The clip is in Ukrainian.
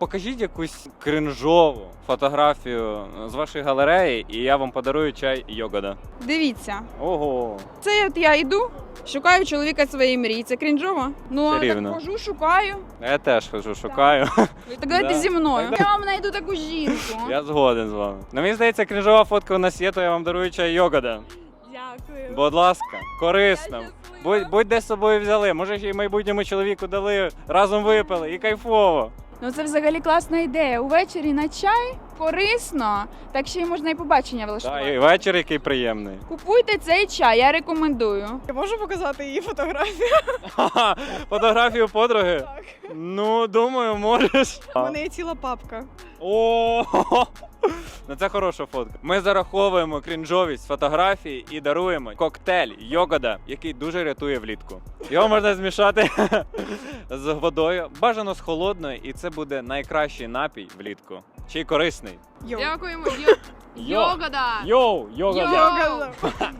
покажіть якусь кринжову фотографію з вашої галереї, і я вам подарую чай йогода. Дивіться, Ого. це от я йду, шукаю чоловіка своєї мрії. Це крінжово. Ну, а Чарівно. так хожу, шукаю. Я теж хожу, шукаю. Так давайте Да. зі мною. Я вам знайду таку жінку. Я згоден з вами. Ну, мені здається, кринжова фотка у нас є, то я вам дарую чай йогода. Дякую. Будь ласка, корисно. Будь, будь де з собою взяли. Може, ще й майбутньому чоловіку дали, разом випили і кайфово. Ну це взагалі класна ідея. Увечері на чай корисно, так ще й можна і побачення влаштувати. і вечір який приємний. Купуйте цей чай, я рекомендую. Я можу показати її фотографію? Ха-ха, Фотографію подруги? Так. Ну, думаю, можеш. У мене є ціла папка. О, ну це хороша фотка. Ми зараховуємо крінжовість фотографії і даруємо коктейль йогода, який дуже рятує влітку. Його можна змішати з водою, бажано з холодною, і це буде найкращий напій влітку. Ще й корисний. Йоу. Дякуємо. Йо. Йогода! Йоу, йогода. Йо. Йога.